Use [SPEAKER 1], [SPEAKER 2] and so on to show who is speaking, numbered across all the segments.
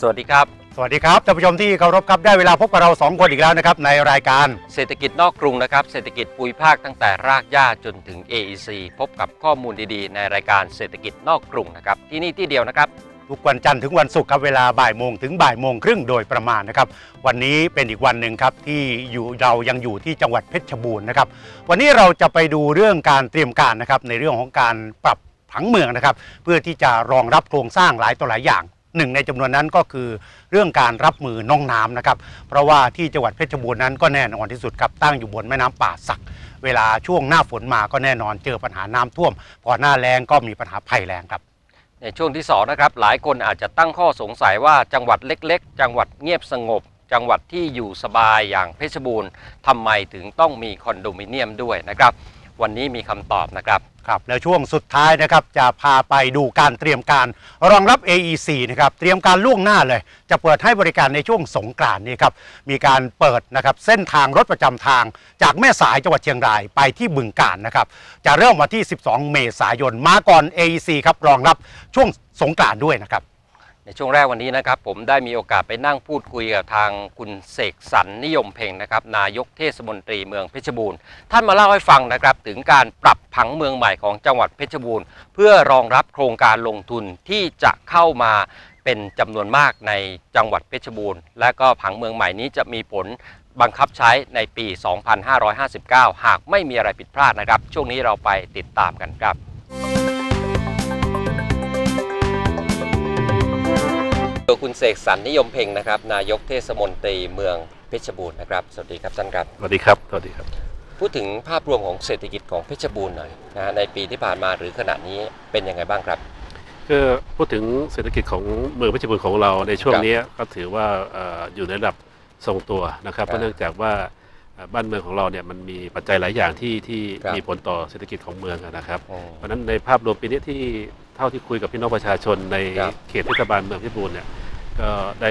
[SPEAKER 1] สวัสดีครับ
[SPEAKER 2] สวัสดีครับท่านผู้ชมที่เคารพครับได้เวลาพบกับเราสองคนอีกแล้วนะครับ ในรายการ
[SPEAKER 1] เศรษฐกิจนอกกรุงนะครับ เศรษฐกิจภูมิภาคตั้งแต่รากหญ้าจนถึง AEC พบกับข้อมูลดีๆ ในรายการเศรษฐกิจนอกกรุงนะครับ ที่นี่ที่เดียวนะครับ
[SPEAKER 2] ทุกวันจันทร์ถึงวันศุกร์ครับเวลาบ่ายโมงถึงบ่ายโมงครึ่งโดยประมาณนะครับ วันนี้เป็นอีกวันหนึ่งครับที่อยู่เรายังอยู่ที่จังหวัดเพชรบูรณ์นะครับ วันนี้เราจะไปดูเรื่องการเตรียมการนะครับในเรื่องของการปรับผังเมืองนะครับ เพื่อที่จะรองรับโครงสร้างหลายต่อหลายอย่าง หนึ่งในจำนวนนั้นก็คือเรื่องการรับมือน้องน้ำนะครับ เพราะว่าที่จังหวัดเพชรบูรณ์นั้นก็แน่นอนที่สุดครับตั้งอยู่บนแม่น้ำป่าสัก เวลาช่วงหน้าฝนมาก็แน่นอนเจอปัญหาน้ำท่วม พอหน้าแล้งก็มีปัญหาภัยแล้งครับ
[SPEAKER 1] ในช่วงที่สองนะครับหลายคนอาจจะตั้งข้อสงสัยว่าจังหวัดเล็ก ๆ จังหวัดเงียบสงบ จังหวัดที่อยู่สบายอย่างเพชรบูรณ์ทำไมถึงต้องมีคอนโดมิเนียมด้วยนะครับ วันนี้มีคำตอบนะครับ
[SPEAKER 2] ครับแล้วช่วงสุดท้ายนะครับจะพาไปดูการเตรียมการรองรับ AEC นะครับเตรียมการล่วงหน้าเลย จะเปิดให้บริการในช่วงสงกรานต์นี้ครับมีการเปิดนะครับเส้นทางรถประจำทางจากแม่สายจังหวัดเชียงรายไปที่บึงกาฬนะครับจะเริ่มวันที่ 12 เมษายนมาก่อน AEC ครับรองรับช่วงสงกรานต์ด้วยนะครับ
[SPEAKER 1] ในช่วงแรกวันนี้นะครับ ผมได้มีโอกาสไปนั่งพูดคุยกับทางคุณเสกสรรนิยมเพ่งนะครับนายกเทศมนตรีเมืองเพชรบูรณ์ท่านมาเล่าให้ฟังนะครับถึงการปรับผังเมืองใหม่ของจังหวัดเพชรบูรณ์ เพื่อรองรับโครงการลงทุนที่จะเข้ามาเป็นจำนวนมากในจังหวัดเพชรบูรณ์ และก็ผังเมืองใหม่นี้จะมีผลบังคับใช้ในปี 2559 หากไม่มีอะไรผิดพลาดนะครับ ช่วงนี้เราไปติดตามกันครับ ตัวคุณเสกสรรนิยมเพ่งนะครับ นายกเทศมนตรีเมืองเพชรบูรณ์นะครับ สวัสดีครับท่านครับ
[SPEAKER 3] สวัสดีครับ สวัสดีครับ
[SPEAKER 1] พูดถึงภาพรวมของเศรษฐกิจของเพชรบูรณ์หน่อยนะฮะในปีที่ผ่านมาหรือขณะนี้เป็นยังไงบ้างครับ
[SPEAKER 3] คือพูดถึงเศรษฐกิจของเมืองเพชรบูรณ์ของเราในช่วง
[SPEAKER 1] ครับ
[SPEAKER 3] นี้ก็ถือว่าเอ่ออยู่ในระดับทรงตัวนะครับ
[SPEAKER 1] ครับ
[SPEAKER 3] เพราะเนื่องจากว่าเอ่อบ้านเมืองของเราเนี่ยมันมีปัจจัยหลายอย่างที่ที่
[SPEAKER 1] ครับ
[SPEAKER 3] มีผลต่อเศรษฐกิจของเมืองอะนะครับ
[SPEAKER 1] อืม
[SPEAKER 3] เพราะฉะนั้นในภาพรวมปีนี้ที่เท่าที่คุยกับพี่น้องประชาชนใน
[SPEAKER 1] ครับ
[SPEAKER 3] เขตเทศบาลเมืองเพชรบูรณ์เนี่ย ก็ได้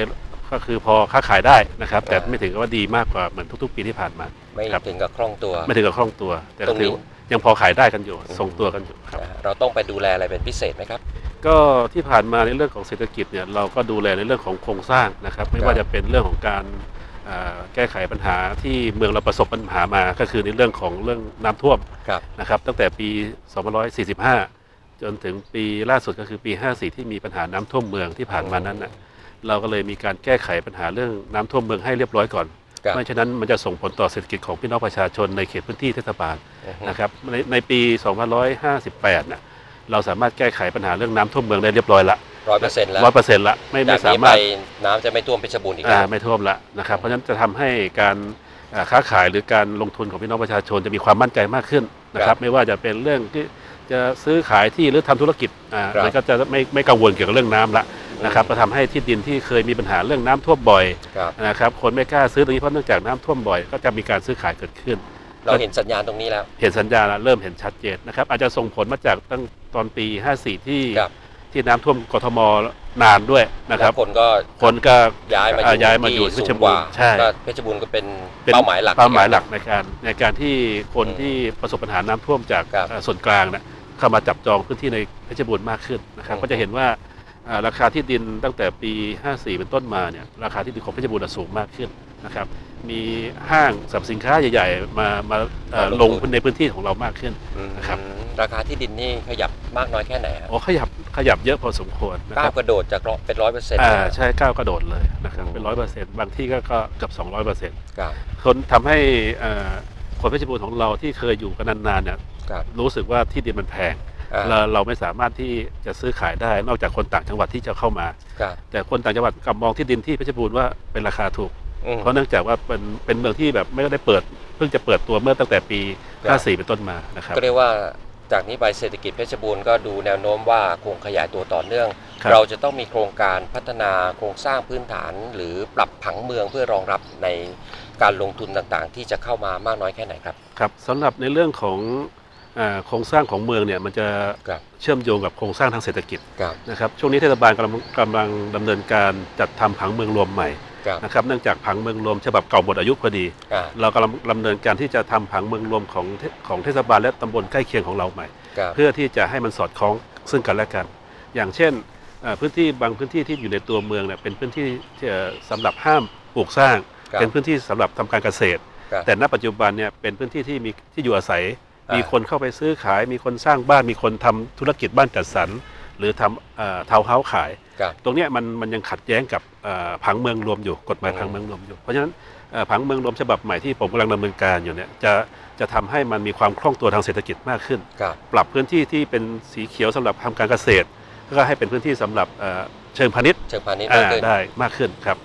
[SPEAKER 3] ก็คือพอค้าขายได้นะครับ แต่
[SPEAKER 1] ครับ
[SPEAKER 3] ไม่ถึงกับว่าดีมากกว่าเหมือนทุก ๆ ปีที่ผ่านมา
[SPEAKER 1] ไม่
[SPEAKER 3] ครับ
[SPEAKER 1] ถึงกับคล่องตัว
[SPEAKER 3] ไม่ถึงกับคล่องตัว แต่
[SPEAKER 1] ตรงนี้
[SPEAKER 3] ถือยังพอขายได้กันอยู่ทรงตัวกันอยู่ครับ
[SPEAKER 1] นะฮะเราต้องไปดูแลอะไรเป็นพิเศษไหมครับ
[SPEAKER 3] ก็ที่ผ่านมาในเรื่องของเศรษฐกิจเนี่ยเราก็ดูแลในเรื่องของโครงสร้างนะครับ ไม่ว่าจะเป็นเรื่องของการอ่าแก้ไขปัญหาที่เมืองเราประสบปัญหามา ก็คือในเรื่องของเรื่องน้ำท่วม
[SPEAKER 1] ครับ
[SPEAKER 3] นะครับตั้งแต่ปี 2545 จนถึงปีล่าสุดก็คือปี 54 ที่มีปัญหาน้ำท่วมเมืองที่ผ่านมานั้นนะ เราก็เลยมีการแก้ไขปัญหาเรื่องน้ำท่วมเมืองให้เรียบร้อยก่อน
[SPEAKER 1] ครับ
[SPEAKER 3] ไม่ฉะนั้นมันจะส่งผลต่อเศรษฐกิจของพี่น้องประชาชนในเขตพื้นที่เทศบาล
[SPEAKER 1] อือฮึ
[SPEAKER 3] นะครับในในปี2558น่ะเราสามารถแก้ไขปัญหาเรื่องน้ำท่วมเมืองได้เรียบร้อยละ
[SPEAKER 1] ร้อยเปอร์เซ็นต์แล้ว
[SPEAKER 3] ร้อยเปอร์เซ็นต์ละไม่
[SPEAKER 1] จา
[SPEAKER 3] ไม่
[SPEAKER 1] ก
[SPEAKER 3] สา
[SPEAKER 1] นี้
[SPEAKER 3] มา
[SPEAKER 1] ไป
[SPEAKER 3] รถ
[SPEAKER 1] น้ำจะไม่ท่วมเพชรบูรณ์อีก
[SPEAKER 3] อ่า
[SPEAKER 1] แล้ว
[SPEAKER 3] ไม่ท่วมละนะครับเพราะฉะนั้นจะทำให้การอ่าค้าขายหรือการลงทุนของพี่น้องประชาชนจะมีความมั่นใจมากขึ้นนะค
[SPEAKER 1] ครั
[SPEAKER 3] รับบไม่ว่าจะเป็นเรื่องที่จะซื้อขายที่หรือทำธุรกิจอ่า
[SPEAKER 1] ครับ
[SPEAKER 3] มันก็จะไม่ไม่กังวลเกี่ยวกับเรื่องน้ำละ นะครับก็ทำให้ที่ดินที่เคยมีปัญหาเรื่องน้ำท่วมบ่อย
[SPEAKER 1] ครับ
[SPEAKER 3] นะครับคนไม่กล้าซื้อตรงนี้เพราะเนื่องจากน้ำท่วมบ่อย ก็จะมีการซื้อขายเกิดขึ้น
[SPEAKER 1] เราเห็นสัญญาณตรงนี้แล้ว
[SPEAKER 3] เห็นสัญญาณแล้วเริ่มเห็นชัดเจนนะครับอาจจะส่งผลมาจากตั้งตอนปี 54 ที่
[SPEAKER 1] ครับ
[SPEAKER 3] ที่น้ำท่วมกทมนานด้วยนะครับ
[SPEAKER 1] แล้วคนก็
[SPEAKER 3] คนก็
[SPEAKER 1] ย้ายมา
[SPEAKER 3] อ่า
[SPEAKER 1] อยู่
[SPEAKER 3] ย้ายมาอยู่
[SPEAKER 1] ที่
[SPEAKER 3] เพช
[SPEAKER 1] สู
[SPEAKER 3] รง
[SPEAKER 1] ก
[SPEAKER 3] บู
[SPEAKER 1] ว่าร
[SPEAKER 3] ณ์ใช่
[SPEAKER 1] ก็เพชรบูรณ์ก็เป็น
[SPEAKER 3] เป็น
[SPEAKER 1] เป้าหมายหลัก
[SPEAKER 3] เป้าหมายหลัก
[SPEAKER 1] ใน
[SPEAKER 3] ในการในการที่คน
[SPEAKER 1] อืม
[SPEAKER 3] ที่ประสบปัญหาน้ำท่วมจาก
[SPEAKER 1] ครับ
[SPEAKER 3] เอ่อส่วนกลางเนี่ยเข้ามาจับจองพื้นที่ในเพชรบูรณ์มากขึ้นนะครับ
[SPEAKER 1] อืม
[SPEAKER 3] ก็จะเห็นว่าอ่า ราคาที่ดินตั้งแต่ปี 54 เป็นต้นมาเนี่ยราคาที่ดินของเพชรบูรณ์สูงมากขึ้นนะครับ มีห้างสรรพสินค้าใหญ่ ๆ มามาเอ่อลงในพื้นที่ของเรามากขึ้น
[SPEAKER 1] อืม
[SPEAKER 3] นะครับ
[SPEAKER 1] ราคาที่ดินนี่ขยับมากน้อยแค่ไหนฮะ
[SPEAKER 3] โอ้ขยับขยับเยอะพอสมควรนะค
[SPEAKER 1] ก้า
[SPEAKER 3] รั
[SPEAKER 1] ว
[SPEAKER 3] บ
[SPEAKER 1] กระโดดจากร้อยเป็นร้อยเปอร์เซ็นต์
[SPEAKER 3] อ่าใช่ก้าวกระโดดเลยนะครับ
[SPEAKER 1] อืม
[SPEAKER 3] เป็นร้อยเปอร์เซ็นต์บางที่ก็ก็เกือบสองร้อยเปอร์เซ็นต์
[SPEAKER 1] ครับ
[SPEAKER 3] คนทำให้เอ่อคนเพชรบูรณ์ของเราที่เคยอยู่กันนานๆเนี่ย
[SPEAKER 1] ครับ
[SPEAKER 3] รู้สึกว่าที่ดินมันแพง
[SPEAKER 1] อ่า
[SPEAKER 3] เราเราไม่สามารถที่จะซื้อขายได้ นอกจากคนต่างจังหวัดที่จะเข้ามา
[SPEAKER 1] ครับ
[SPEAKER 3] แต่คนต่างจังหวัดกลับมองที่ดินที่เพชรบูรณ์ว่าเป็นราคาถูก
[SPEAKER 1] อืม
[SPEAKER 3] เพราะเนื่องจากว่าเป็นเป็นเมืองที่แบบไม่ได้เปิด เพิ่งจะเปิดตัวเมื่อตั้งแต่ปี
[SPEAKER 1] ครับ
[SPEAKER 3] 54 เป็นต้นมานะครับ
[SPEAKER 1] ก็เรียกว่าจากนี้ไปเศรษฐกิจเพชรบูรณ์ก็ดูแนวโน้มว่าคงขยายตัวต่อเนื่อง
[SPEAKER 3] ครับ
[SPEAKER 1] เราจะต้องมีโครงการพัฒนาโครงสร้างพื้นฐาน หรือปรับผังเมืองเพื่อรองรับในการลงทุนต่างๆ ที่จะเข้ามามากน้อยแค่ไหนครับ
[SPEAKER 3] ครับสำหรับในเรื่องของอ่า โครงสร้างของเมืองเนี่ยมันจะ
[SPEAKER 1] ครับ
[SPEAKER 3] เชื่อมโยงกับโครงสร้างทางเศรษฐกิจ
[SPEAKER 1] ครับ
[SPEAKER 3] นะครับช่วงนี้เทศบาลกำลังกำลังดำเนินการจัดทำผังเมืองรวมใหม่
[SPEAKER 1] ครับ
[SPEAKER 3] นะครับเนื่องจากผังเมืองรวมฉบับเก่าหมดอายุพอดี
[SPEAKER 1] อ่า
[SPEAKER 3] เรากำลังดำเนินการที่จะทำผังเมืองรวมของเทของเทศบาลและตำบลใกล้เคียงของเราใหม่
[SPEAKER 1] ครับ
[SPEAKER 3] เพื่อที่จะให้มันสอดคล้องซึ่งกันและกัน อย่างเช่นเอ่อพื้นที่บางพื้นที่ที่อยู่ในตัวเมืองเนี่ยเป็นพื้นที่ที่เอ่อสำหรับห้ามปลูกสร้าง
[SPEAKER 1] ครับ
[SPEAKER 3] เป็นพื้นที่สำหรับทำการเกษตร
[SPEAKER 1] ครับ
[SPEAKER 3] แต่ณปัจจุบันเนี่ยเป็นพื้นที่ที่มีที่อยู่อาศัย
[SPEAKER 1] อ่า มี
[SPEAKER 3] มีคนเข้าไปซื้อขาย มีคนสร้างบ้านมีคนทำธุรกิจบ้านจัดสรรหรือทำเอ่อทาวน์เฮาส์ขาย
[SPEAKER 1] ครับ
[SPEAKER 3] ตรงเนี้ยมันมันยังขัดแย้งกับเอ่อผังเมืองรวมอยู่กฎหมาย
[SPEAKER 1] อืม
[SPEAKER 3] ผังเมืองรวมอยู่ เพราะฉะนั้นเอ่อผังเมืองรวมฉบับใหม่ที่ผมกำลังดำเนินการอยู่เนี่ยจะจะทำให้มันมีความคล่องตัวทางเศรษฐกิจมากขึ้น
[SPEAKER 1] ครับ
[SPEAKER 3] ปรับพื้นที่ที่เป็นสีเขียวสำหรับทำการเกษตรแล้วก็ให้เป็นพื้นที่สำหรับเอ่อเชิงพาณิชย์
[SPEAKER 1] เชิงพาณิชย์
[SPEAKER 3] อ่า
[SPEAKER 1] มากขึ้น
[SPEAKER 3] ได้มากขึ้นครับ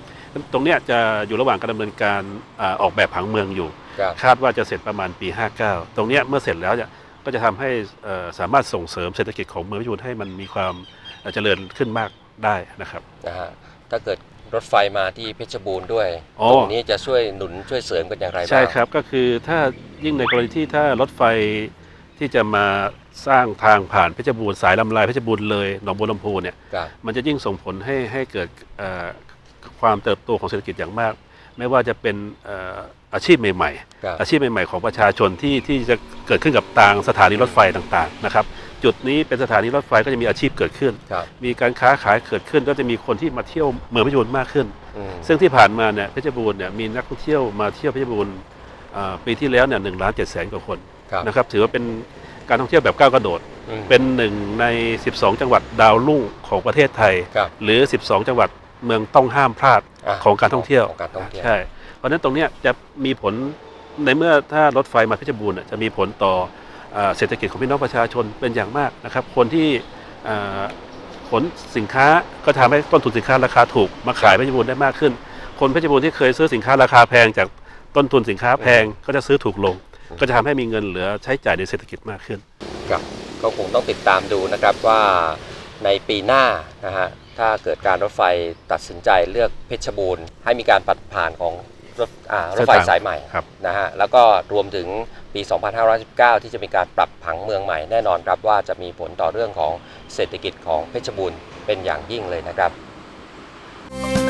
[SPEAKER 3] ตรงเนี้ยจะอยู่ระหว่างการดำเนินการอ่าออกแบบผังเมืองอยู่
[SPEAKER 1] ครับ
[SPEAKER 3] คาดว่าจะเสร็จประมาณปี 59 ตรงเนี้ยเมื่อเสร็จแล้วเนี่ยก็จะทำให้เอ่อสามารถส่งเสริมเศรษฐกิจของเมืองพิบูลให้มันมีความเอ่อเจริญขึ้นมากได้นะครับ
[SPEAKER 1] นะฮะถ้าเกิดรถไฟมาที่เพชรบูรณ์ด้วย
[SPEAKER 3] อ๋อ
[SPEAKER 1] ตรงนี้จะช่วยหนุนช่วยเสริมกันอย่างไรบ้าง
[SPEAKER 3] ใช่ครับ ก็คือถ้ายิ่งในกรณีที่ถ้ารถไฟที่จะมาสร้างทางผ่านเพชรบูรณ์สายลำลายเพชรบูรณ์เลยหนองบัวลำพูเนี่ย
[SPEAKER 1] ครับ
[SPEAKER 3] มันจะยิ่งส่งผลให้ให้เกิดเอ่อความเติบโตของเศรษฐกิจอย่างมาก ไม่ว่าจะเป็นเอ่ออาชีพใหม่
[SPEAKER 1] ครับ
[SPEAKER 3] ๆอาชีพใหม่ ๆ ของประชาชนที่ที่จะเกิดขึ้นกับทางสถานีรถไฟต่างๆนะครับจุดนี้เป็นสถานีรถไฟก็จะมีอาชีพเกิดขึ้น
[SPEAKER 1] ครับ
[SPEAKER 3] มีการค้าขายเกิดขึ้นก็จะมีคนที่มาเที่ยวเมืองเพชรบูรณ์มากขึ้น
[SPEAKER 1] อืม
[SPEAKER 3] ซึ่งที่ผ่านมาเนี่ยเพชรบูรณ์เนี่ยมีนักท่องเที่ยวมาเที่ยวเพชรบูรณ์เอ่อปีที่แล้วเนี่ยหนึ่งล้านเจ็ดแสนกว่าคน
[SPEAKER 1] ครับ
[SPEAKER 3] นะครับถือว่าเป็นการท่องเที่ยวแบบก้าวกระโดด
[SPEAKER 1] อืม
[SPEAKER 3] เป็นหนึ่งใน 12 จังหวัดดาวรุ่งของประเทศไทย
[SPEAKER 1] ครับ
[SPEAKER 3] หรือ 12 จังหวัด เมืองต้องห้ามพลาดะของการท่องเที่ยว
[SPEAKER 1] ของการท่องเที่ยว
[SPEAKER 3] ใช่เพราะฉะนั้นตรงเนี้ยจะมีผลในเมื่อถ้ารถไฟมาเพชรบูรณ์เนี่ยจะมีผลต่อเอ่อเศรษฐกิจของพี่น้องประชาชนเป็นอย่างมากนะครับ คนที่เอ่อขนสินค้าก็ทำให้ต้นทุนสินค้าราคาถูกมาขายเพชรบูรณ์ได้มากขึ้น คนเพชรบูรณ์ที่เคยซื้อสินค้าราคาแพงจากต้นทุนสินค้าแพงก็จะซื้อถูกลง ก็จะทำให้มีเงินเหลือใช้จ่ายในเศรษฐกิจมากขึ้น
[SPEAKER 1] ครับก็คงต้องติดตามดูนะครับว่าในปีหน้านะฮะ ถ้าเกิดการรถไฟตัดสินใจเลือกเพชรบูรณ์ให้มีการปัดผ่านของรถอ่ารถไฟสายใหม่
[SPEAKER 3] ครับ
[SPEAKER 1] นะฮะแล้วก็รวมถึงปี 2519 ที่จะมีการปรับผังเมืองใหม่แน่นอนครับว่าจะมีผลต่อเรื่องของเศรษฐกิจของเพชรบูรณ์เป็นอย่างยิ่งเลยนะครับแ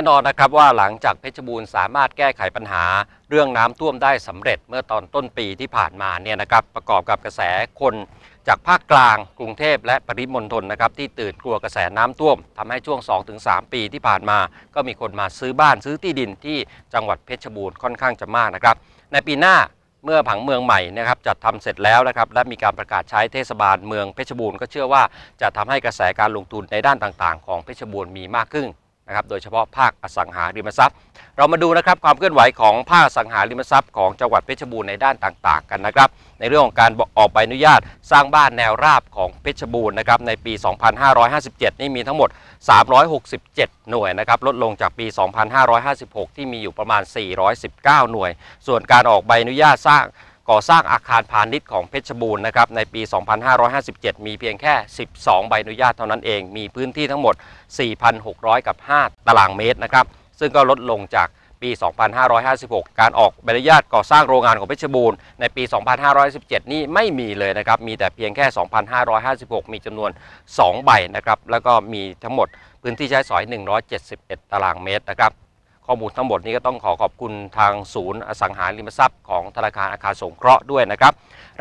[SPEAKER 1] น่นอนนะครับว่าหลังจากเพชรบูรณ์สามารถแก้ไขปัญหาเรื่องน้ำท่วมได้สำเร็จเมื่อตอนต้นปีที่ผ่านมาเนี่ยนะครับประกอบกับกระแสคนจากภาคกลางกรุงเทพและปริมณฑลนะครับที่ตื่นกลัวกระแสน้ำท่วมทำให้ช่วง 2-3 ปีที่ผ่านมา ก็มีคนมาซื้อบ้านซื้อที่ดินที่จังหวัดเพชรบูรณ์ค่อนข้างจะมากนะครับในปีหน้าเมื่อผังเมืองใหม่นะครับจัดทำเสร็จแล้วนะครับและมีการประกาศใช้เทศบาลเมืองเพชรบูรณ์ก็เชื่อว่าจะทำให้กระแสการลงทุนในด้านต่างๆ ของเพชรบูรณ์มีมากขึ้น นะครับโดยเฉพาะภาคอสังหาริมทรัพย์ เรามาดูนะครับความเคลื่อนไหวของภาคอสังหาริมทรัพย์ของจังหวัดเพชรบูรณ์ในด้านต่างๆ กันนะครับ ในเรื่องของการออกใบอนุญาตสร้างบ้านแนวราบของเพชรบูรณ์นะครับในปี 2557 นี่มีทั้งหมด 367 หน่วยนะครับลดลงจากปี 2556 ที่มีอยู่ประมาณ 419 หน่วย ส่วนการออกใบอนุญาตสร้าง ก่อสร้างอาคารพาณิชย์ของเพชรบูรณ์นะครับในปี 2557 มีเพียงแค่ 12 ใบอนุญาตเท่านั้นเอง มีพื้นที่ทั้งหมด 4,600 กับ 5 ตารางเมตรนะครับซึ่งก็ลดลงจากปี 2556 การออกใบอนุญาตก่อสร้างโรงงานของเพชรบูรณ์ในปี 2517 นี่ไม่มีเลยนะครับ มีแต่เพียงแค่ 2556 มีจำนวน 2 ใบนะครับ แล้วก็มีทั้งหมดพื้นที่ใช้สอย 171 ตารางเมตรนะครับ ข้อมูลทั้งหมดนี้ก็ต้องขอขอบคุณทางศูนย์อสังหาริมทรัพย์ของธนาคารอาคารสงเคราะห์ด้วยนะครับ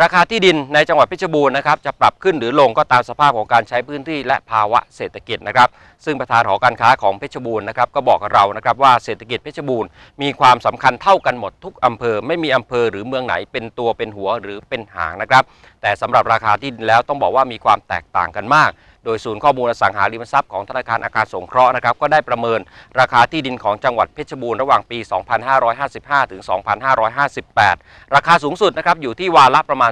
[SPEAKER 1] ราคาที่ดินในจังหวัดเพชรบูรณ์นะครับจะปรับขึ้นหรือลงก็ตามสภาพของการใช้พื้นที่และภาวะเศรษฐกิจนะครับ ซึ่งประธานหอการค้าของเพชรบูรณ์นะครับก็บอกกับเรานะครับว่าเศรษฐกิจเพชรบูรณ์มีความสำคัญเท่ากันหมดทุกอำเภอ ไม่มีอำเภอหรือเมืองไหนเป็นตัวเป็นหัวหรือเป็นหางนะครับ แต่สำหรับราคาที่ดินแล้วต้องบอกว่ามีความแตกต่างกันมาก โดยศูนย์ข้อมูลอสังหาริมทรัพย์ของธนาคารอาคารสงเคราะห์นะครับก็ได้ประเมินราคาที่ดินของจังหวัดเพชรบูรณ์ระหว่างปี 2555 ถึง 2558 ราคาสูงสุดนะครับอยู่ที่วาระประมาณ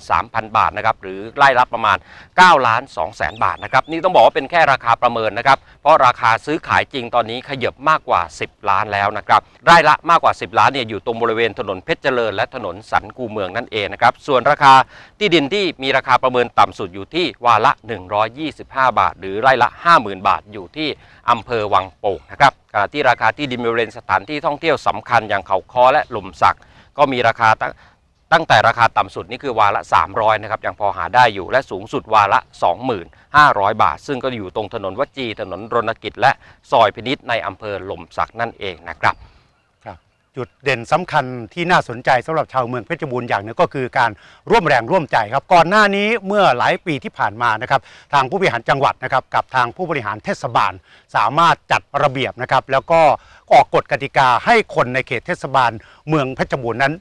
[SPEAKER 1] 23,000 บาทนะครับหรือไร่ละประมาณ9ล้าน2แสนบาทนะครับนี่ต้องบอกว่าเป็นแค่ราคาประเมินนะครับเพราะราคาซื้อขายจริงตอนนี้ขยับมากกว่า 10 ล้านแล้วนะครับไร่ละมากกว่า 10 ล้านเนี่ยอยู่ตรงบริเวณถนนเพชรเจริญและถนนสันกูเมืองนั่นเองนะครับส่วนราคาที่ดินที่มีราคาประเมินต่ำสุดอยู่ที่วาระ120 25 บาท หรือไร่ละ 50,000 บาทอยู่ที่อำเภอวังโป่งนะครับขณะที่ราคาที่ดินบริเวณสถานที่ท่องเที่ยวสำคัญอย่างเขาคอและหล่มสักก็มีราคาตั้งตั้งแต่ราคาต่ำสุดนี่คือวาละ 300นะครับยังพอหาได้อยู่และสูงสุดวาละ 25,000 บาท ซึ่งก็อยู่ตรงถนนวจีถนนรณกิจ และซอยพินิษในอำเภอหล่มสักนั่นเองนะครับ
[SPEAKER 2] จุดเด่นสำคัญที่น่าสนใจสำหรับชาวเมืองเพชรบูรณ์อย่างหนึงก็คือการร่วมแรงร่วมใจครับก่อนหน้านี้เมื่อหลายปีที่ผ่านมานะครับทางผู้บริหารจังหวัดนะครับกับทางผู้บริหารเทศบาล สามารถจัดระเบียบนะครับแล้วก็ออกกฎกติกาให้คนในเขตเทศบาลเมืองเพชรบูรณ์นั้น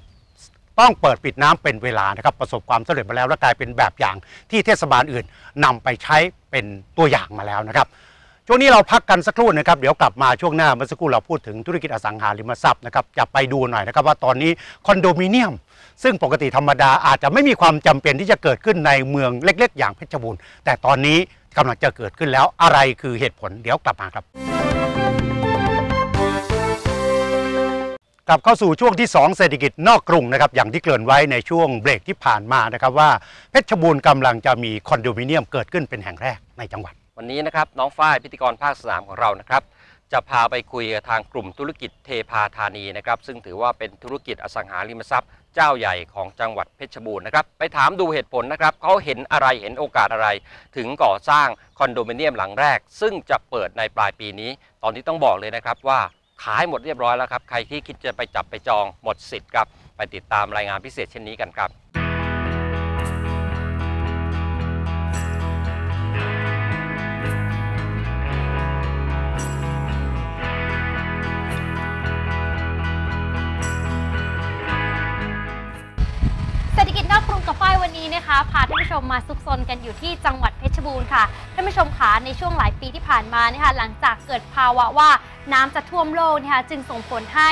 [SPEAKER 2] ต้องเปิดปิดน้ำเป็นเวลานะครับประสบความสำเร็จมาแล้วและกลายเป็นแบบอย่างที่เทศบาลอื่นนำไปใช้เป็นตัวอย่างมาแล้วนะครับ ช่วงนี้เราพักกันสักครู่นะครับเดี๋ยวกลับมาช่วงหน้าเมื่อสักครู่เราพูดถึงธุรกิจอสังหาริมทรัพย์นะครับจะไปดูหน่อยนะครับว่าตอนนี้คอนโดมิเนียม ซึ่งปกติธรรมดาอาจจะไม่มีความจำเป็นที่จะเกิดขึ้นในเมืองเล็ก ๆ อย่างเพชรบูรณ์แต่ตอนนี้กำลังจะเกิดขึ้นแล้วอะไรคือเหตุผลเดี๋ยวกลับมาครับกลับเข้าสู่ช่วงที่ 2 เศรษฐกิจนอกกรุงนะครับอย่างที่เกริ่นไว้ในช่วงเบรกที่ผ่านมานะครับว่าเพชรบูรณ์กำลังจะมีคอนโดมิเนียมเกิดขึ้นเป็นแห่งแรกในจังหวัด
[SPEAKER 1] วันนี้นะครับน้องฝ้ายพิธีกรภาคสนามของเรานะครับ จะพาไปคุยกับทางกลุ่มธุรกิจเทพาธานีนะครับ ซึ่งถือว่าเป็นธุรกิจอสังหาริมทรัพย์ เจ้าใหญ่ของจังหวัดเพชรบูรณ์นะครับไปถามดูเหตุผลนะครับเขาเห็นอะไรเห็นโอกาสอะไร ถึงก่อสร้างคอนโดมิเนียมหลังแรก ซึ่งจะเปิดในปลายปีนี้ ตอนนี้ต้องบอกเลยนะครับว่าขายหมดเรียบร้อยแล้วครับใครที่คิดจะไปจับไปจองหมดสิทธิ์ครับไปติดตามรายงานพิเศษเช่นนี้กันครับ
[SPEAKER 4] วันนี้นะคะพาท่านผู้ชมมาซุกซนกันอยู่ที่จังหวัดเพชรบูรณ์ค่ะท่านผู้ชมคะในช่วงหลายปีที่ผ่านมานะคะหลังจากเกิดภาวะว่าน้ำจะท่วมโลกนะคะจึงส่งผลให้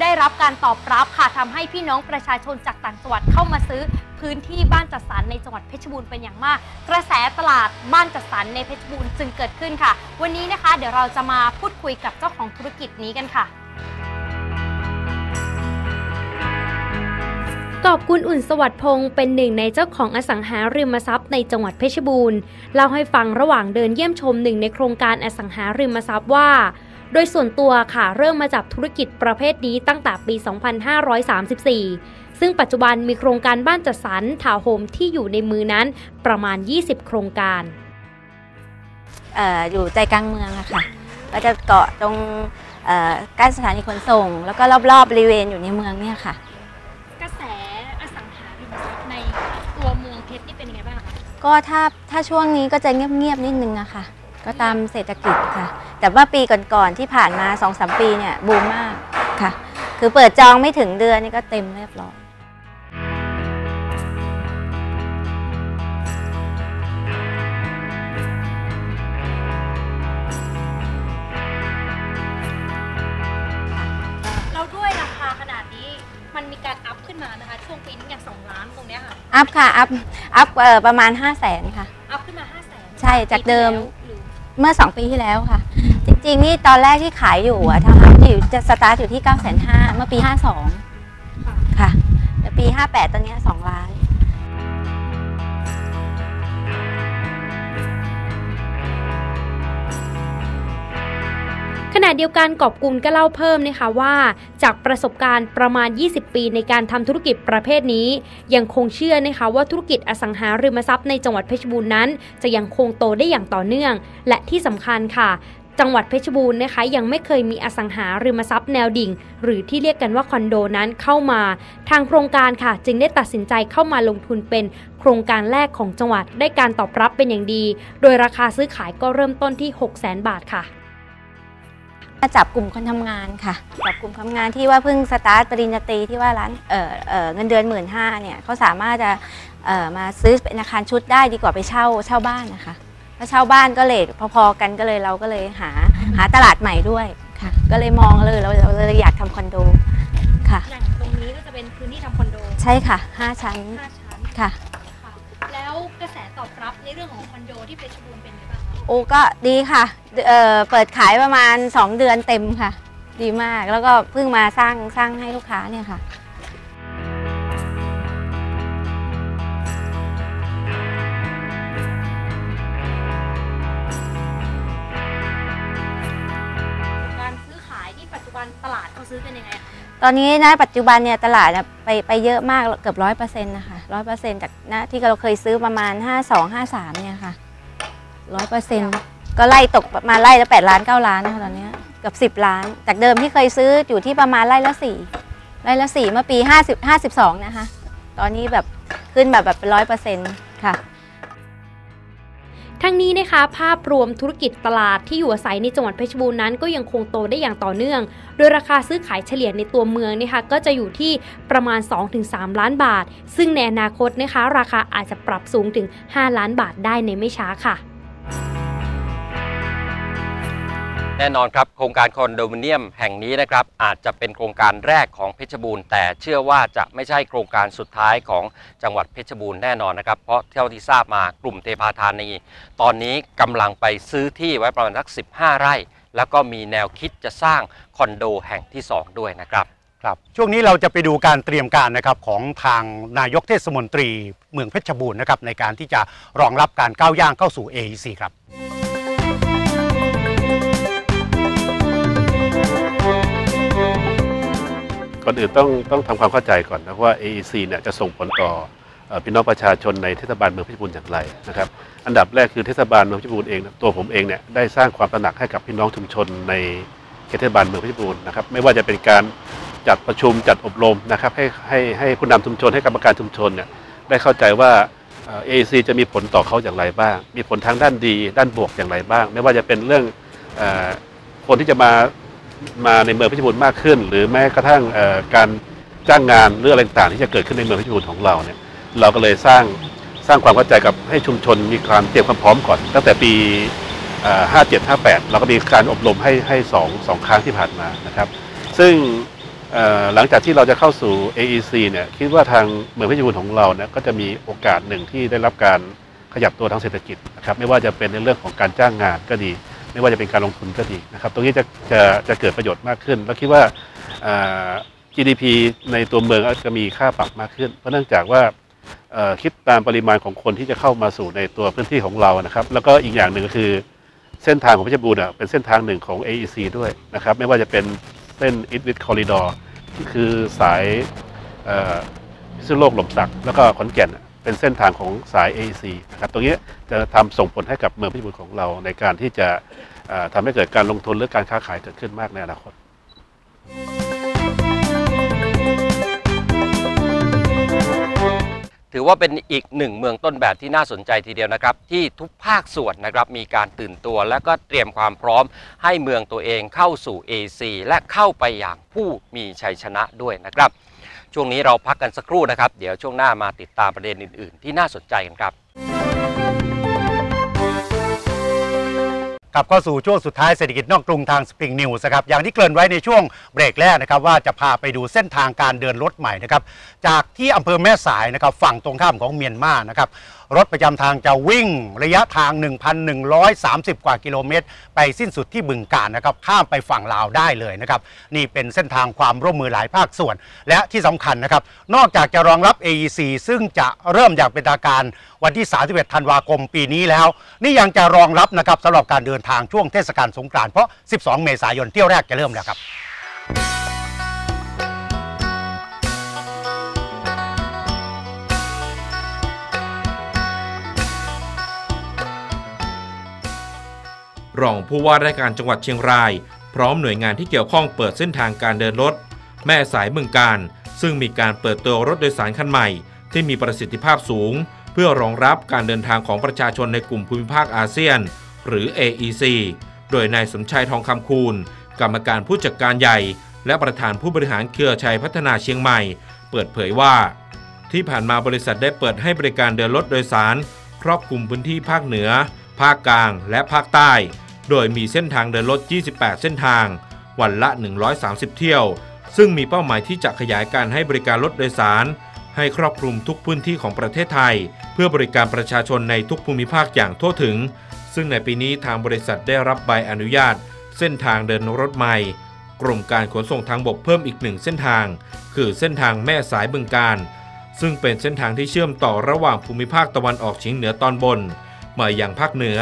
[SPEAKER 4] ได้รับการตอบรับค่ะทำให้พี่น้องประชาชนจากต่างจังหวัดเข้ามาซื้อพื้นที่บ้านจัดสรรในจังหวัดเพชรบูรณ์เป็นอย่างมาก กระแสตลาดบ้านจัดสรรในเพชรบูรณ์จึงเกิดขึ้นค่ะ วันนี้นะคะ เดี๋ยวเราจะมาพูดคุยกับเจ้าของธุรกิจนี้กันค่ะ กอบกุลอุ่นสวัสดิ์พงศ์เป็นหนึ่งในเจ้าของอสังหาริมทรัพย์ในจังหวัดเพชรบูรณ์เล่าให้ฟังระหว่างเดินเยี่ยมชมหนึ่งในโครงการอสังหาริมทรัพย์ว่า โดยส่วนตัวค่ะเริ่มมาจับธุรกิจประเภทนี้ตั้งแต่ปี 2534 ซึ่งปัจจุบันมีโครงการบ้านจัดสรรทาวโฮมที่อยู่ในมือนั้นประมาณ 20 โครงการ
[SPEAKER 5] อออยู่ใจกลางเมืองอะค่ะก็จะเกาะตรงใกล้สถานีขนส่ง แล้วก็รอบๆบริเวณอยู่ในเมืองเนี่ยค่ะ
[SPEAKER 4] ก็
[SPEAKER 5] ถ้าถ้าช่วงนี้ก็จะเงียบๆนิดนึงอะค่ะก็ตามเศรษฐกิจค่ะ แต่ว่าปีก่อนๆที่ผ่านมา2อสปีเนี่ยบูมมากค่ะ คือเปิดจองไม่ถึงเดือนนี่ก็เต็มเรียบร้อย
[SPEAKER 4] เราด้วยราคาขนาดนี้มันมีการอัพขึ้นมานะคะ ช่วงปีนี้อย่าง2ล้านตรงเนี้ยค่ะ
[SPEAKER 5] อัพค่ะ อัพ อัพเอ่อประมาณ 5 0 0แสนค่ะ
[SPEAKER 4] อัพขึ้นมา5 0 0แสน
[SPEAKER 5] ใช่จากเดิม
[SPEAKER 4] หรือ
[SPEAKER 5] เมื่อ 2 ปีที่แล้วค่ะ จริงๆ นี่ตอนแรกที่ขายอยู่อะทางร้านอยู่จะสตาร์ทอยู่ที่ 9 5 0 0 0เมื่อปี 52
[SPEAKER 4] ค่ะ
[SPEAKER 5] ค่ะแต่ปี 58 ตอนเนี้ย
[SPEAKER 4] ณะเดียวกันกอบกุลก็เล่าเพิ่มนะคะว่า จากประสบการณ์ประมาณ 20 ปีในการทำธุรกิจประเภทนี้ ยังคงเชื่อนะคะว่าธุรกิจอสังหาริมทรัพย์ในจังหวัดเพชรบูรณ์นั้น จะยังคงโตได้อย่างต่อเนื่อง และที่สำคัญค่ะจังหวัดเพชรบูรณ์นะคะยังไม่เคยมีอสังหาริมทรัพย์แนวดิ่ง หรือที่เรียกกันว่าคอนโดนั้นเข้ามา ทางโครงการค่ะ จึงได้ตัดสินใจเข้ามาลงทุนเป็นโครงการแรกของจังหวัดได้การตอบรับเป็นอย่างดี โดยราคาซื้อขายก็เริ่มต้นที่ 6 0 0 0 0 0 บาทค่ะ
[SPEAKER 5] จับกลุ่มคนทำงานค่ะจับกลุ่มทำงานที่ว่าเพิ่งสตาร์ทปริญญาตรีที่ว่าร้านเอ่อเอ่อเงินเดือนหมื่นห้าเนี่ยเขาสามารถจะเอ่อมาซื้อเป็นอาคารชุดได้ดีกว่าไปเช่าเช่าบ้านนะคะถ้าเช่าบ้านก็เลทพอๆกันก็เลยเราก็เลยหาหาตลาดใหม่ด้วยค่ะ ก็เลยมองเลยเราเราเลยอยากทำคอนโดค่ะ
[SPEAKER 4] แหล่งตรงนี้ก็จะเป็นพื้นที่ทำคอนโด
[SPEAKER 5] ใช่ค่ะ5ชั้น
[SPEAKER 4] 5ชั้น
[SPEAKER 5] ค่ะ
[SPEAKER 4] ค่ะ แล้วกระแสตอบรับในเรื่องของคอนโดที่เพชรบูรณ์เป็นยังไงบ้างคะ
[SPEAKER 5] โอ้ก็ดีค่ะเอ่อเปิดขายประมาณ 2 เดือนเต็มค่ะ ดีมากแล้วก็เพิ่งมาสร้างสร้างให้ลูกค้าเนี่ยค่ะ
[SPEAKER 4] การซื้อขายที่ปัจจุบันตลาดเขาซื้อกันยังไงคะ
[SPEAKER 5] ตอนนี้นะปัจจุบันเนี่ยตลาดเนี่ยไปไปเยอะมากเกือบร้อยเปอร์เซ็นต์นะคะร้อยเปอร์เซ็นต์จากนะที่เราเคยซื้อประมาณ 5 2 5 3เนี่ยค่ะ ร้อยเปอร์เซ็นต์ก็ไล่ตกประมาณไล่ละ8ล้าน9ล้านนะคะตอนเนี้ยเกือบ10ล้าน จากเดิมที่เคยซื้ออยู่ที่ประมาณไล่ละ4ไร่ละสี่เมื่อปี50 52นะคะ ตอนนี้แบบขึ้นแบบแบบร้อยเปอร์เซ็นต์ค่ะ
[SPEAKER 4] ทั้งนี้นะคะภาพรวมธุรกิจตลาดที่อยู่อาศัยในจังหวัดเพชรบูรณ์นั้นก็ยังคงโตได้อย่างต่อเนื่อง โดยราคาซื้อขายเฉลี่ยในตัวเมืองนะคะก็จะอยู่ที่ประมาณ 2-3 ล้านบาท ซึ่งในอนาคตนะคะ ราคาอาจจะปรับสูงถึง 5 ล้านบาทได้ในไม่ช้าค่ะ
[SPEAKER 1] แน่นอนครับโครงการคอนโดมิเนียมแห่งนี้นะครับอาจจะเป็นโครงการแรกของเพชรบูรณ์แต่เชื่อว่าจะไม่ใช่โครงการสุดท้ายของจังหวัดเพชรบูรณ์แน่นอนนะครับเพราะเท่าที่ทราบมากลุ่มเทพาธานี ตอนนี้กำลังไปซื้อที่ไว้ประมาณสัก 15 ไร่ แล้วก็มีแนวคิดจะสร้างคอนโดแห่งที่ 2 ด้วยนะครับ
[SPEAKER 2] ครับช่วงนี้เราจะไปดูการเตรียมการนะครับของทางนายกเทศมนตรีเมืองเพชรบูรณ์นะครับในการที่จะรองรับการก้าวย่างเข้าสู่ AEC ครับ
[SPEAKER 3] ก่อนอื่นต้องต้องทำความเข้าใจก่อนนะว่า AEC เนี่ยจะส่งผลต่อพี่น้องประชาชนในเทศบาลเมืองพชบูรณ์อย่างไรนะครับ อันดับแรกคือเทศบาลเมืองพชบูรณ์เองตัวผมเองเนี่ยได้สร้างความตระหนักให้กับพี่น้องชุมชนในเขตเทศบาลเมืองพชบูรณ์นะครับ ไม่ว่าจะเป็นการจัดประชุมจัดอบรมนะครับให้ให้ให้ผู้นำชุมชนให้กรรมการชุมชนเนี่ยได้เข้าใจว่าเอ่อ AEC จะมีผลต่อเขาอย่างไรบ้าง มีผลทางด้านดี ด้านบวกอย่างไรบ้าง ไม่ว่าจะเป็นเรื่องคนที่จะมา มาในเมืองเพชรบูรณ์มากขึ้น หรือแม้กระทั่งการจ้างงานหรืออะไรต่างๆที่จะเกิดขึ้นในเมืองเพชรบูรณ์ของเราเนี่ยเราก็เลยสร้างสร้างความเข้าใจกับให้ชุมชนมีความเตรียมความพร้อมก่อน ตั้งแต่ปี 57 58 เราก็มีการอบรมให้ให้สองสองครั้งที่ผ่านมานะครับ ซึ่งหลังจากที่เราจะเข้าสู่ AEC เนี่ยคิดว่าทางเมืองเพชรบูรณ์ของเราเนี่ยก็จะมีโอกาสหนึ่งที่ได้รับการขยับตัวทางเศรษฐกิจนะครับไม่ว่าจะเป็นในเรื่องของการจ้างงานก็ดี ไม่ว่าจะเป็นการลงทุนก็ดีนะครับ ตรงนี้จะจะจะเกิดประโยชน์มากขึ้น แล้วคิดว่าา GDP ในตัวเมืองจะมีค่าปรับมากขึ้น เพราะเนื่องจากว่าคิดตามปริมาณของคนที่จะเข้ามาสู่ในตัวพื้นที่ของเรานะครับ แล้วก็อีกอย่างหนึ่งก็คือเส้นทางของเพชรบูรณ์เป็นเส้นทางหนึ่งของ AEC ด้วยนะครับ ไม่ว่าจะเป็นเส้น e a t w i t Corridor ที่คือสายพิษณุโลกหล่มสัก แล้วก็ขอนแก่น เป็นเส้นทางของสาย AEC นะครับตรงนี้จะทำส่งผลให้กับเมืองพชรบูรณ์ของเราในการที่จะเอ่อทำให้เกิดการลงทุนหรือการค้าขายเกิดขึ้นมากในอนาคต
[SPEAKER 1] ถือว่าเป็นอีกหนึ่งเมืองต้นแบบที่น่าสนใจทีเดียวนะครับ ที่ทุกภาคส่วนนะครับมีการตื่นตัว และก็เตรียมความพร้อมให้เมืองตัวเองเข้าสู่ AC และเข้าไปอย่างผู้มีชัยชนะด้วยนะครับ ช่วงนี้เราพักกันสักครู่นะครับ เดี๋ยวช่วงหน้ามาติดตามประเด็นอื่น ๆ ที่น่าสนใจกันครับ
[SPEAKER 2] กลับเข้าสู่ช่วงสุดท้ายเศรษฐกิจนอกกรุงทางสปริงนิวส์ครับอย่างที่เกริ่นไว้ในช่วงเบรกแรกนะครับว่าจะพาไปดูเส้นทางการเดินรถใหม่นะครับจากที่อำเภอแม่สายนะครับฝั่งตรงข้ามของเมียนมานะครับ รถประจำทางจะวิ่งระยะทาง 1,130 กว่ากิโลเมตร ไปสิ้นสุดที่บึงกาฬนะครับ ข้ามไปฝั่งลาวได้เลยนะครับ นี่เป็นเส้นทางความร่วมมือหลายภาคส่วน และที่สำคัญนะครับ นอกจากจะรองรับ AEC ซึ่งจะเริ่มอย่างเป็นทางการวันที่ 31 ธันวาคมปีนี้แล้ว นี่ยังจะรองรับนะครับสำหรับการเดินทางช่วงเทศกาลสงกรานต์เพราะ 12 เมษายนเที่ยวแรกจะเริ่มแล้วครับ
[SPEAKER 6] รองผู้ว่าราชการจังหวัดเชียงราย พร้อมหน่วยงานที่เกี่ยวข้องเปิดเส้นทางการเดินรถ แม่สายเมืองการ ซึ่งมีการเปิดตัวรถโดยสารคันใหม่ ที่มีประสิทธิภาพสูง เพื่อรองรับการเดินทางของประชาชนในกลุ่มภูมิภาคอาเซียน หรือ AEC โดยนายสมชายทองคำคูณ กรรมการผู้จัดการใหญ่ และประธานผู้บริหารเครือชัยพัฒนาเชียงใหม่ เปิดเผยว่า ที่ผ่านมาบริษัทได้เปิดให้บริการเดินรถโดยสาร ครอบคลุมพื้นที่ภาคเหนือ ภาคกลาง และภาคใต้ โดยมีเส้นทางเดินรถ 28 เส้นทาง วันละ 130 เที่ยว ซึ่งมีเป้าหมายที่จะขยายการให้บริการรถโดยสาร ให้ครอบคลุมทุกพื้นที่ของประเทศไทย เพื่อบริการประชาชนในทุกภูมิภาคอย่างทั่วถึง ซึ่งในปีนี้ทางบริษัทได้รับใบอนุญาต เส้นทางเดินรถใหม่ กรมการขนส่งทางบกเพิ่มอีกหนึ่งเส้นทาง คือเส้นทางแม่สายบึงการซึ่งเป็นเส้นทางที่เชื่อมต่อระหว่างภูมิภาคตะวันออกเฉียงเหนือตอนบน มาอย่างภาคเหนือ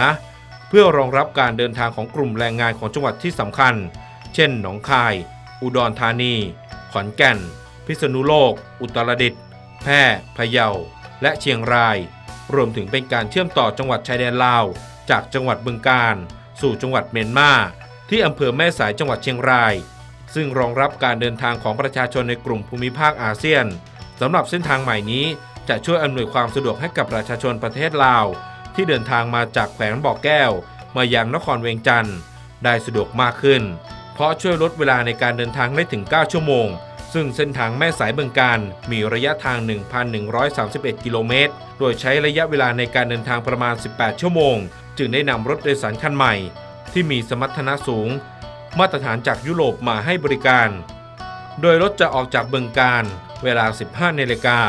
[SPEAKER 6] เพื่อรองรับการเดินทางของกลุ่มแรงงานของจังหวัดที่สำคัญ เช่น หนองคาย อุดรธานี ขอนแก่น พิษณุโลก อุตรดิตถ์ แพร่ พะเยา และเชียงราย รวมถึงเป็นการเชื่อมต่อจังหวัดชายแดนลาว จากจังหวัดบึงกาฬสู่จังหวัดเมียนมา ที่อำเภอแม่สายจังหวัดเชียงราย ซึ่งรองรับการเดินทางของประชาชนในกลุ่มภูมิภาคอาเซียนสำหรับเส้นทางใหม่นี้จะช่วยอำนวยความสะดวกให้กับประชาชนประเทศลาว ที่เดินทางมาจากแขวงบ่อแก้ว มายังนครเวียงจันทร์ได้สะดวกมากขึ้น เพราะช่วยลดเวลาในการเดินทางได้ถึง 9 ชั่วโมง ซึ่งเส้นทางแม่สายเบืองการมีระยะทาง 1,131 กิโลเมตร โดยใช้ระยะเวลาในการเดินทางประมาณ 18 ชั่วโมง จึงได้นำรถโดยสารคันใหม่ ที่มีสมรรถนะสูง มาตรฐานจากยุโรปมาให้บริการ โดยรถจะออกจากเบืองการเวลา 15นาฬิกา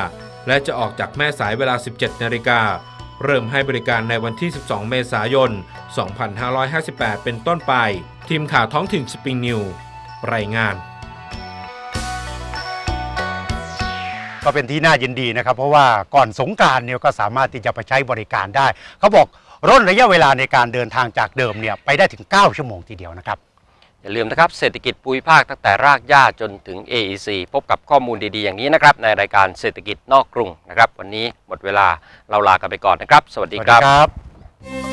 [SPEAKER 6] และจะออกจากแม่สายเวลา 17นาฬิกา เริ่มให้บริการในวันที่ 12 เมษายน 2558 เป็นต้นไป ทีมข่าวท้องถิ่นสปริงนิว รายงาน
[SPEAKER 2] ก็เป็นที่น่ายินดีนะครับ เพราะว่าก่อนสงกรารเนี่ยก็สามารถที่จะไปใช้บริการได้ เขาบอกร่นระยะเวลาในการเดินทางจากเดิมเนี่ยไปได้ถึง 9 ชั่วโมงทีเดียวนะครับ
[SPEAKER 1] อย่าลืมนะครับเศรษฐกิจภูมิภาคตั้งแต่รากหญ้าจนถึง AEC พบกับข้อมูลดี ๆ อย่างนี้นะครับ ในรายการเศรษฐกิจนอกกรุงนะครับ วันนี้หมดเวลาเราลากันไปก่อนนะครับ สวั
[SPEAKER 2] ส
[SPEAKER 1] ดี
[SPEAKER 2] วัส
[SPEAKER 1] ค
[SPEAKER 2] ดี
[SPEAKER 1] รับ
[SPEAKER 2] ครับ